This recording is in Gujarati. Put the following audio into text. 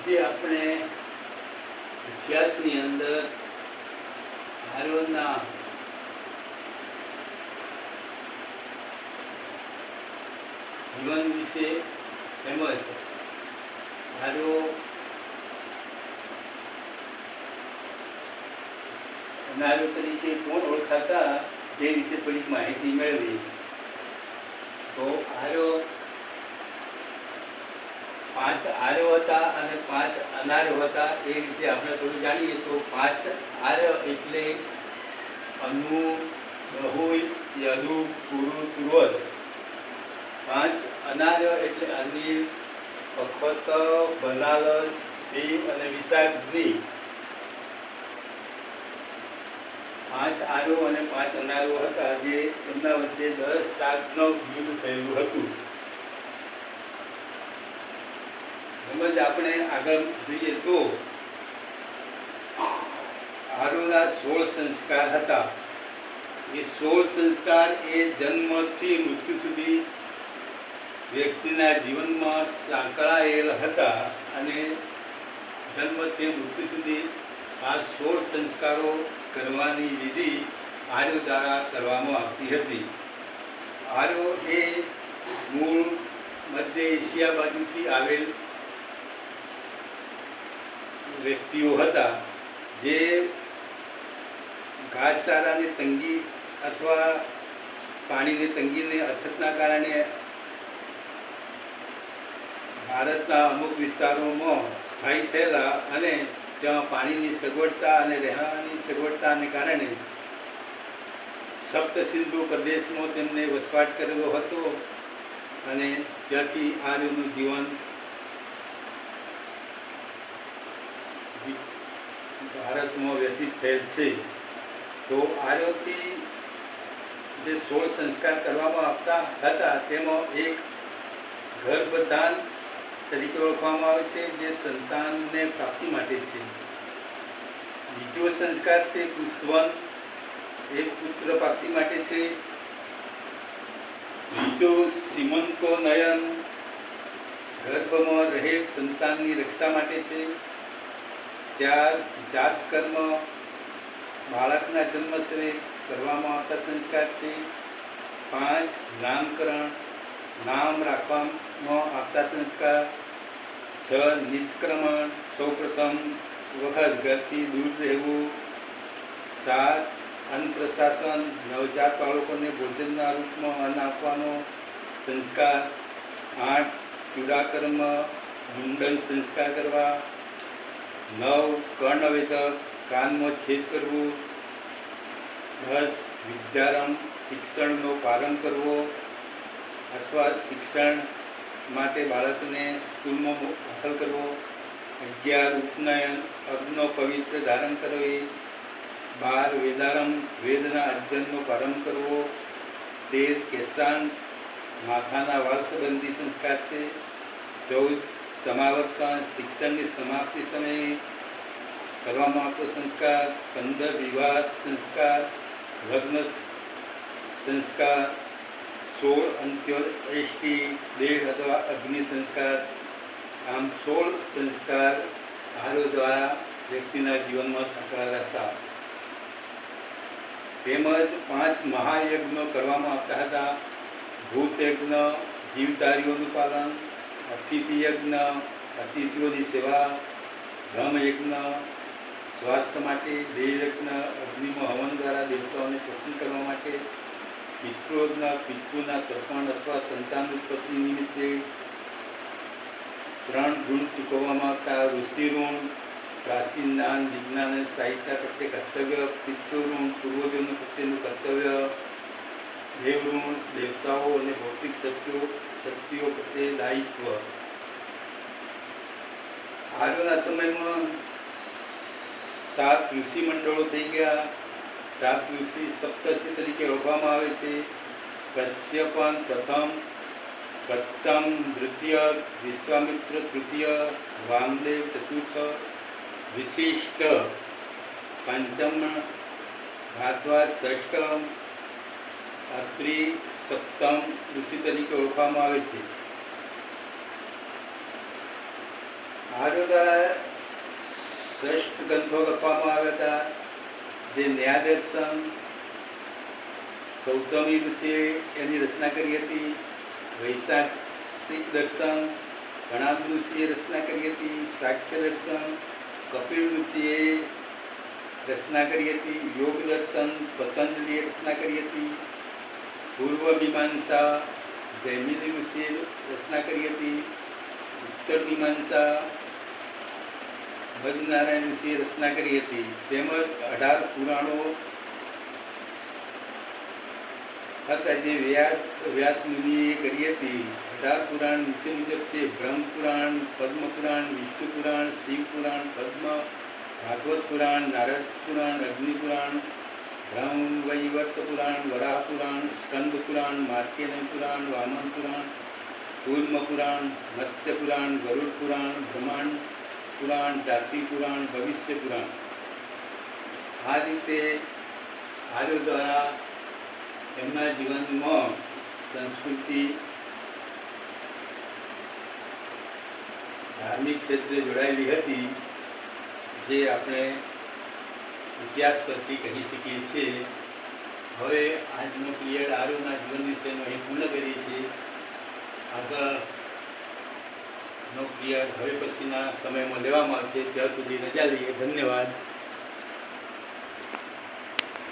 આજે આપણે ઇતિહાસની અંદર આર્યોના જીવન વિશે તેમજ આર્યો નારો તરીકે કોણ ઓળખાતા તે વિશે થોડીક માહિતી મેળવી તો આર્યો પાંચ આર્યો હતા અને પાંચ અનાર્યો હતા એ વિશે આપણે થોડું જાણીએ તો પાંચ આર્ય એટલે અનુ બહુય યદુ પુરુ તુરસ પાંચ અનાર્ય એટલે અનિલ અખત બનારસ સિંહ અને વિશાખની પાંચ આર્યો અને પાંચ અનાર્યો હતા જે એમના વચ્ચે દસ સાતનો યુદ્ધ થયેલું હતું. તેમજ આપણે આગળ જોઈએ તો આરોના સોળ સંસ્કાર હતા. એ સોળ સંસ્કાર એ જન્મથી મૃત્યુ સુધી વ્યક્તિના જીવનમાં સાંકળાયેલ હતા અને જન્મથી મૃત્યુ સુધી આ સોળ સંસ્કારો કરવાની વિધિ આર્યો દ્વારા કરવામાં આવતી હતી. આર્યો એ મૂળ મધ્ય એશિયા બાજુથી આવેલ વ્યક્તિઓ હતા જે ઘાસચારાની તંગી અથવા પાણીની તંગીની અછતના કારણે ભારતના અમુક વિસ્તારોમાં સ્થાયી થયેલા અને ત્યાં પાણીની સગવડતા અને રહેવાની સગવડતાને કારણે સપ્ત સિંધુ પ્રદેશમાં તેમને વસવાટ કરેલો હતો અને ત્યાંથી આર્યનું જીવન. ભારતમાં વ્યતીત થયેલ છે. તો આર્યોથી જે સોળ સંસ્કાર કરવામાં આવતા હતા, તેમાં એક ગર્ભદાન તરીકે ઓળખવામાં આવે છે, જે સંતાનને પ્રાપ્તિ માટે છે. બીજો સંસ્કાર છે પુષ્વન, એ પુત્ર પ્રાપ્તિ માટે છે. ત્રીજો સીમંતો નયન ગર્ભમાં રહેલ સંતાનની રક્ષા માટે છે. ચાર જાત કર્મ બાળકના જન્મશ્રી કરવામાં આવતા સંસ્કાર છે. પાંચ, નામકરણ, નામ રાખવામાં આવતા સંસ્કાર. છ, નિષ્ક્રમણ, સૌપ્રથમ વખત ઘરથી દૂર રહેવું. સાત અન્નપ્રશાસન નવજાત બાળકોને ભોજનના રૂપમાં અન્ન આપવાનો સંસ્કાર. આઠ, ચૂડાકર્મ, મુંડન સંસ્કાર કરવા. નવ કર્ણવેદક કાનમાં છેદ કરવું દસ વિદ્યારંભ શિક્ષણનો પ્રારંભ કરવો અથવા શિક્ષણ માટે બાળકને સ્કૂલમાં દાખલ કરવો અગિયાર ઉપનયન અગ્નો, પવિત્ર ધારણ કરવી, બાર વેદારંભ વેદના અધ્યયનનો પ્રારંભ કરવો, તેર કેસાન માથાના વાળ સંબંધી સંસ્કાર છે, ચૌદ સમાવર્તન, શિક્ષણની સમાપ્તિ સમયે કરવામાં આવતો સંસ્કાર, પંદર વિવાહ સંસ્કાર, લગ્ન સંસ્કાર, સોળ અંત્યોષ્ટિ દેહ અથવા અગ્નિ સંસ્કાર, આમ સોળ સંસ્કાર આરો દ્વારા વ્યક્તિના જીવનમાં સંકળાયેલા હતા. તેમજ પાંચ મહાયજ્ઞો કરવામાં આવતા હતા. ભૂત યજ્ઞ જીવધારીઓનું પાલન અતિથિ યજ્ઞ અતિથિઓની સેવા ધમ યજ્ઞ સ્વાસ્થ્ય માટે દેહ યજ્ઞ અગ્નિમાં હવન દ્વારા દેવતાઓને પસંદ કરવા માટે પિતૃયજ્ઞ, પિતૃના તર્પણ અથવા સંતાન ઉત્પત્તિ નિમિત્તે ત્રણ ગુણ ચૂકવવામાં આવતા ઋષિ ઋણ, પ્રાચીન જ્ઞાન વિજ્ઞાન સાહિત્ય પ્રત્યે કર્તવ્ય, પિતૃ ઋણ, પૂર્વજોનું પ્રત્યેનું કર્તવ્ય દેવ ઋણ દેવતાઓ અને ભૌતિક શક્તિઓ શક્તિઓ પ્રત્યે દાયિત્વ. આગળના સમયમાં સાત ઋષિ મંડળો થઈ ગયા. સાત ઋષિ સપ્તર્ષિ તરીકે ઓળખવામાં આવે છે. કશ્યપન પ્રથમ, કચ્છમ દ્વિતીય, વિશ્વામિત્ર તૃતીય, વામદેવ ચતુર્થ, વિશિષ્ટ, પંચમ ભાદવા ષષ્ટમ અત્રિ સપ્તમ ઋષિ તરીકે ઓળખવામાં આવે છે. આર્યો દ્વારા શ્રેષ્ઠ ગ્રંથો લખવામાં આવ્યા હતા. જે ન્યાયદર્શન, ગૌતમી ઋષિએ એની રચના કરી હતી. વૈશાખિક દર્શન ઘણા ઋષિએ રચના કરી હતી. સાખ્ય દર્શન, કપિલ ઋષિએ રચના કરી હતી. યોગ દર્શન, પતંજલિએ રચના કરી હતી. પૂર્વ મીમાંસા જૈમિની ઋષિએ રચના કરી હતી. ઉત્તર મીમાંસા બદ્રનારાયણ ઋષિએ રચના કરી હતી. તેમજ અઢાર પુરાણો હતા જે વ્યાસ વ્યાસ મુનિએ કરી હતી. અઢાર પુરાણ નીચે મુજબ છે. બ્રહ્મ પુરાણ, પદ્મ પુરાણ, વિષ્ણુ પુરાણ, શિવ પુરાણ, પદ્મ, ભાગવત પુરાણ, નારદ પુરાણ, અગ્નિ પુરાણ બ્રહ્મ વૈવર્ત પુરાણ વરાહ પુરાણ સ્કંદ પુરાણ માર્કેય પુરાણ વામન પુરાણ કૂર્મ પુરાણ મત્સ્ય પુરાણ ગરુડ પુરાણ બ્રહ્માંડ પુરાણ જાતિ પુરાણ ભવિષ્ય પુરાણ આ રીતે આર્યો દ્વારા એમના જીવનમાં સંસ્કૃતિ ધાર્મિક ક્ષેત્રે જોડાયેલી હતી જે આપણે ઇતિહાસ પરથી કહી શકીએ છીએ હવે આજનો પિરિયડ આર્યોના જીવન વિશેનો અહીં પૂર્ણ કરીએ છીએ. આગળનો પિરિયડ હવે પછીના સમયમાં લેવામાં આવશે. ત્યાં સુધી રજા લઈએ. ધન્યવાદ.